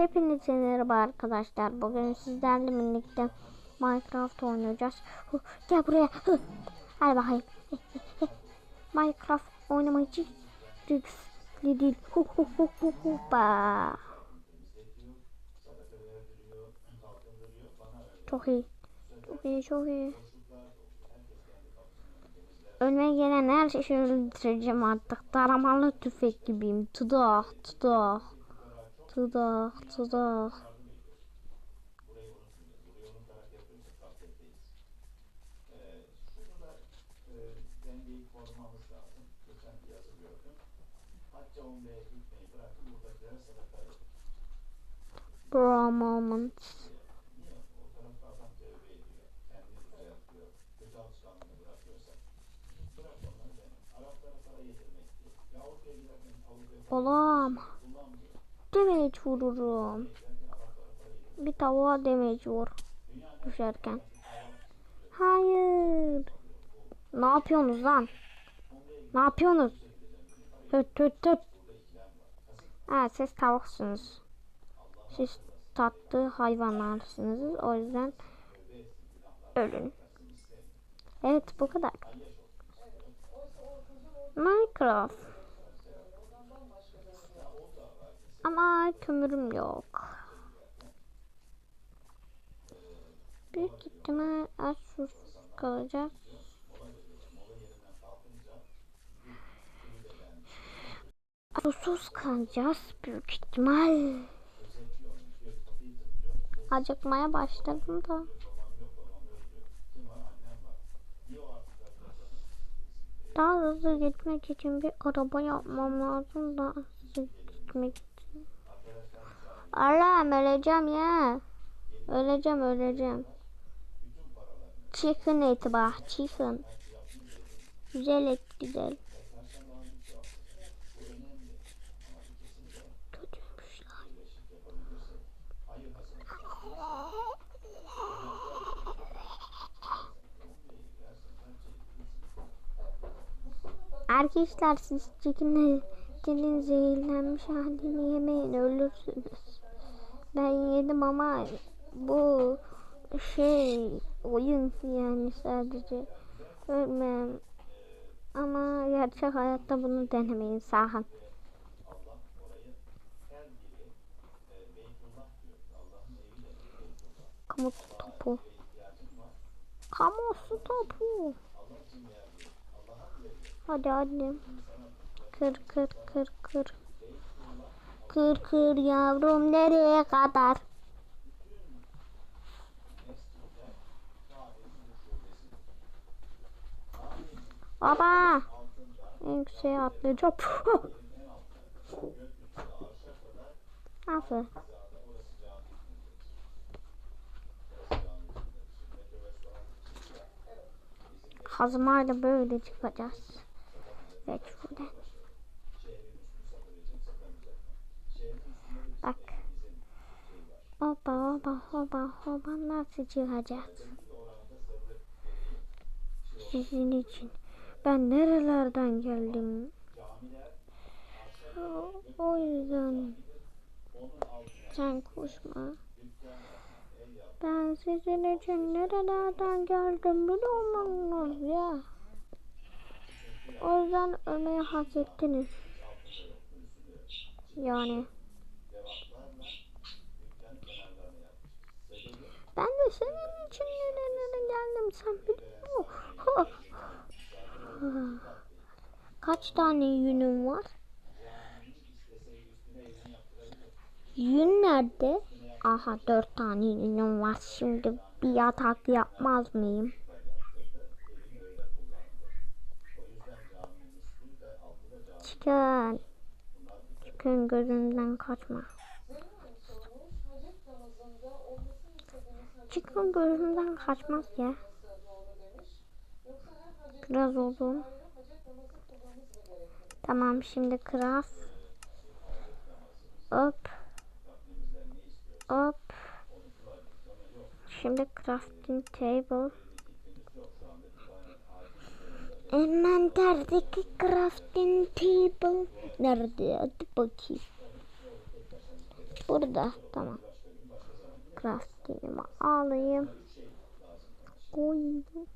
Hepinize merhaba arkadaşlar. Bugün sizlerle birlikte Minecraft oynayacağız. Huh, Gel buraya. Huh. Hadi bakayım. Minecraft oynamacı riskli değil. Hu hu hu hu hu ba. Çok iyi. Çok iyi, çok iyi. Önüme gelen her şeyi öldüreceğim artık. Taramalı tüfek gibiyim. Tudah, tudah. Avrupa'ya giderken Avrupa'ya para Olam. Damage vururum. Bir tavuğa damage vur. Düşerken. Hayır. Ne yapıyorsunuz lan? Ne yapıyorsunuz? Tüt tüt tüt. Ha siz tavuksunuz. Siz tatlı hayvanlarsınız. O yüzden ölün. Evet bu kadar. Minecraft. Ama kömürüm yok. Büyük ihtimal az susuz kalacak. Susuz kalacağız büyük ihtimal. Acıkmaya başladım da. Daha hızlı gitmek için bir araba yapmam lazım da hızlı gitmek. Allah'ım öleceğim ya. Öleceğim öleceğim. Chicken eti bak chicken. Güzel et güzel. Arkadaşlar siz etinin zehirlenmiş halini yemeyin ölürsünüz. Ben yedim ama bu şey oyun yani sadece ölmem. Ama gerçek hayatta bunu denemeyin sakın. Kamu topu. Kamu su topu. Hadi hadi. Kır kır kır kır. Kır kır yavrum nereye kadar? Baba. En yükseğe atlayacağım. Nasıl? Kazmayla böyle çıkacağız. Ve şuradan. Bak. Hopa hopa hopa nasıl çıkacağız? Sizin için. Ben nerelerden geldim? O yüzden sen koşma. Ben sizin için nerelerden geldim biliyor musunuz ya? O yüzden ölmeyi hak ettiniz. Yani. Ben de senin için nerelere geldim sen biliyor musun? Kaç tane yünüm var? Yün nerede? Aha dört tane yünüm var. Şimdi bir yatak yapmaz mıyım? Çıkın. Çıkın gözümden kaçma. Çıkın gözümden kaçmaz ya. Biraz oldu. Tamam şimdi craft. Hop. Hop. Şimdi crafting table. Envanterdeki crafting table nerede? Hadi bakayım. Burada. Tamam. Crafting'imi alayım. Koydum.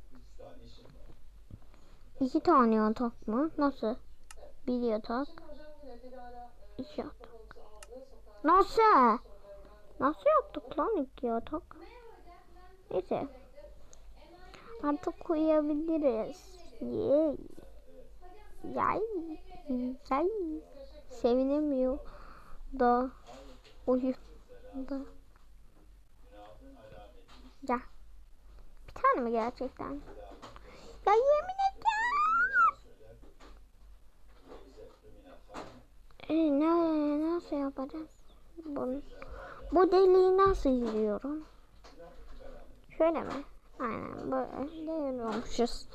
İki tane yatak mı? Nasıl? Bir yatak. İki yatak. Nasıl? Nasıl yaptık lan iki yatak? Neyse. Artık uyuyabiliriz. Yay. Yay. Yay. Sevinemiyor da uyudu. Ya. Bir tane mi gerçekten? Ya yemin ederim. E, ne, nasıl yapacağız? Bunu, bu deliği nasıl yürüyorum? Şöyle mi? Aynen böyle yürüyormuşuz.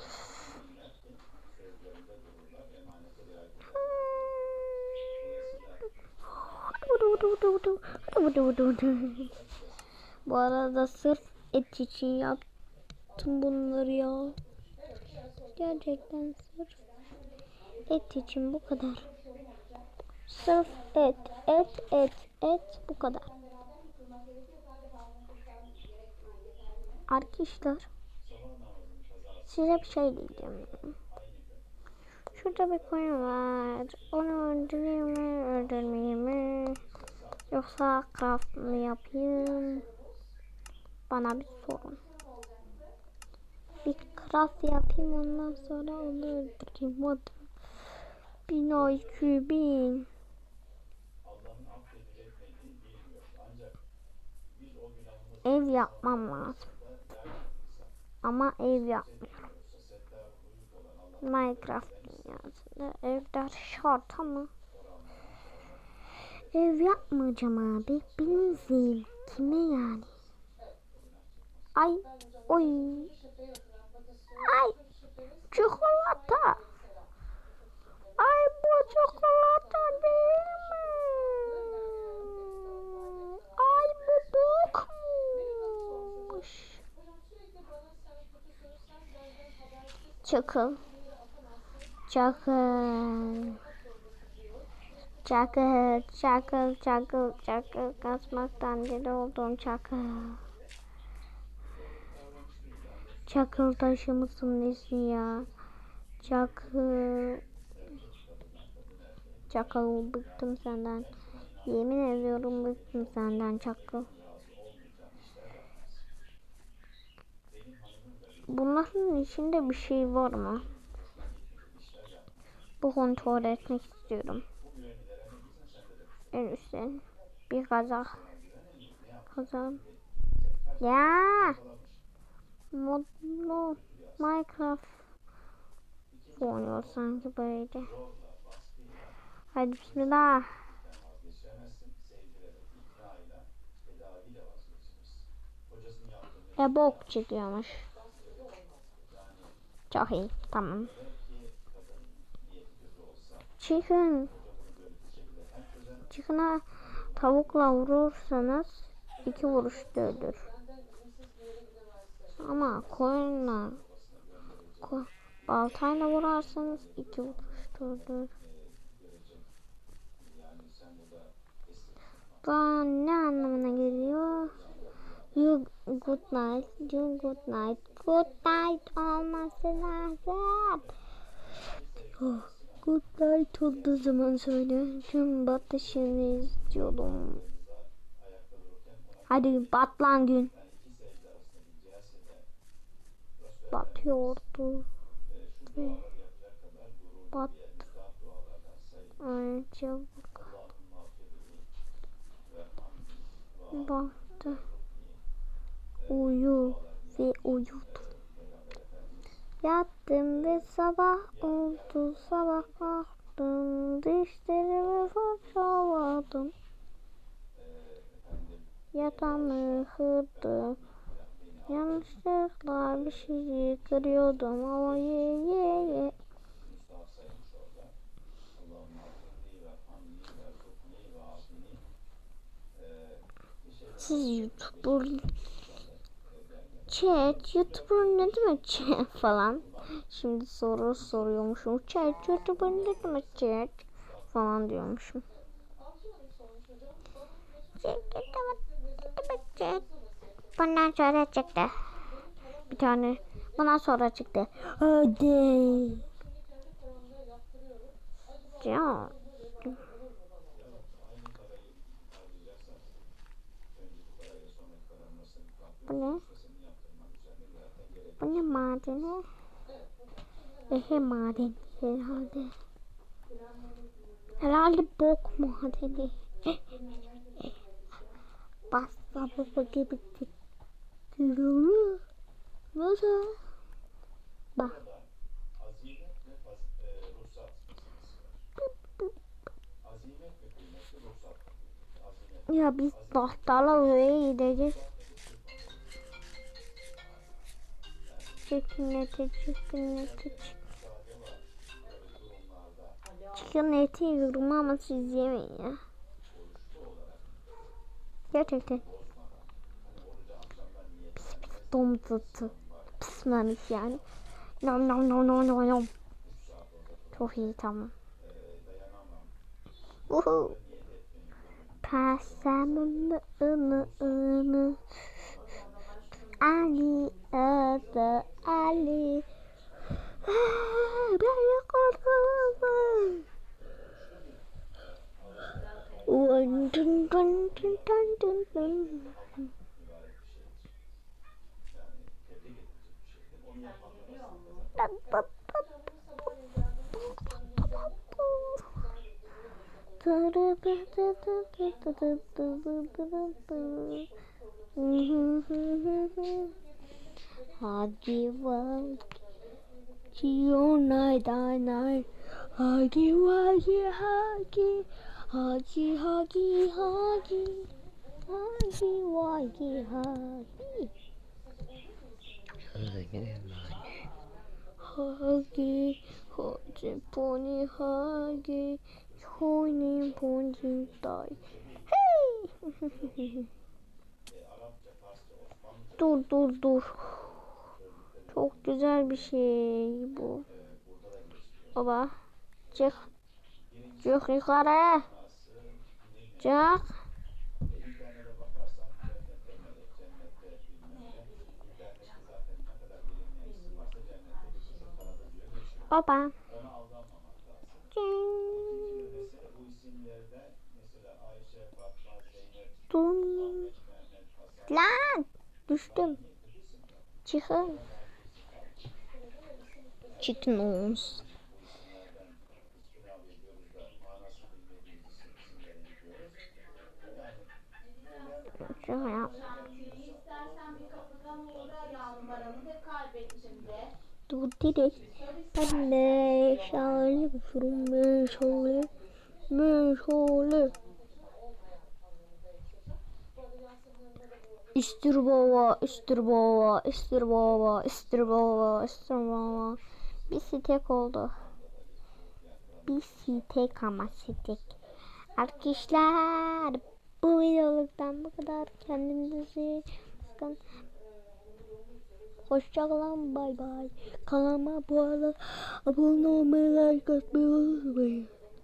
Bu arada sırf et için yaptım bunları ya. Gerçekten sırf et için bu kadar. Sırf et, et, et, et bu kadar. Arkadaşlar size bir şey diyeceğim. Şurada bir koyun var. Onu öldüreyim mi, öldürmeyeyim mi? Yoksa craft mı yapayım? Bana bir sorun. Bir craft yapayım ondan sonra onu öldüreyim. Hadi. Bin IQ bin. Ev yapmam lazım. Ama ev yapmıyorum. Minecraft dünyasında evler şart ama ev yapmayacağım abi. Benim zevkime yani. Ay, oy. Ay, çikolata. Ay bu çikolata değil mi? Ay bu bokmuş. Çakıl. Çakıl. Çakıl, çakıl, çakıl, çakıl. Kasmaktan deli oldum çakıl. Çakıl taşı mısın nesin ya? Çakıl. Çakıl bıktım senden. Yemin ediyorum bıktım senden çakıl. Bunların içinde bir şey var mı? Bu kontrol etmek istiyorum. En üstten bir kazak. Kazak. Ya. Modlu Minecraft oynuyor sanki böyle. Hadi bismillah. Ya bok çıkıyormuş. Çok iyi. Tamam. Chicken. Chicken'a tavukla vurursanız iki vuruşta ölür. Ama koyunla ko baltayla vurarsanız iki vuruşta ölür. Bu ne anlamına geliyor? You good night, you good night, good night olması lazım. Oh, good night olduğu zaman söyle. Gün batışını izliyordum. Hadi bat lan gün. Batıyordu. Ve bat. Ay çabuk. Battı. Uyu ve uyudu. Yattım ve sabah oldu. Sabah kalktım. Dişlerimi fırçaladım. Yatağımı kırdım. Yanlışlıkla bir şeyi kırıyordum ama ye ye ye. Siz YouTuber Chat, YouTuber ne demek chat falan. Şimdi soru soruyormuşum. Chat, YouTuber ne demek chat falan diyormuşum. Bundan sonra çıktı. Bir tane. Bundan sonra çıktı. Hadi. Ya. Bu ne? Bu ne madeni? Ehe maden herhalde. Herhalde bok madeni. Basta baba gibi titriyor. Nasıl? Bak. Ya biz tahtalar oraya gideceğiz. Chicken eti, chicken eti, chicken eti yiyorum ama siz yemeyin ya. Gerçekten. Pis pis domuz eti. Pişmemiş yani. Nom nom nom nom nom nom. Çok iyi tamam. Uhu. Pasamını ını ını. Ali adı Ali. Ah, Ben yakalım. Dun dun dun dun dun dun Hagi wagi, hagi, hagi hagi hagi, hagi wagi hagi. Hagi, hagi pony hagi, pony pony die. Hey! dur dur dur. Çok güzel bir şey bu. Baba çık. Çık yukarı. Çık. Bir kapıdan uğra ya numaranı ve kaybettim de. Dur direkt. Ben de şöyle şurum şöyle. Şöyle. İstir baba, istir baba, istir baba, istir baba, istir baba. Bir sitek oldu. Bir sitek ama sitek. Arkadaşlar bu videoluktan bu kadar. Kendinize bakın. Hoşçakalın bay bay. Kanalıma bu arada abone olmayı like atmayı unutmayın.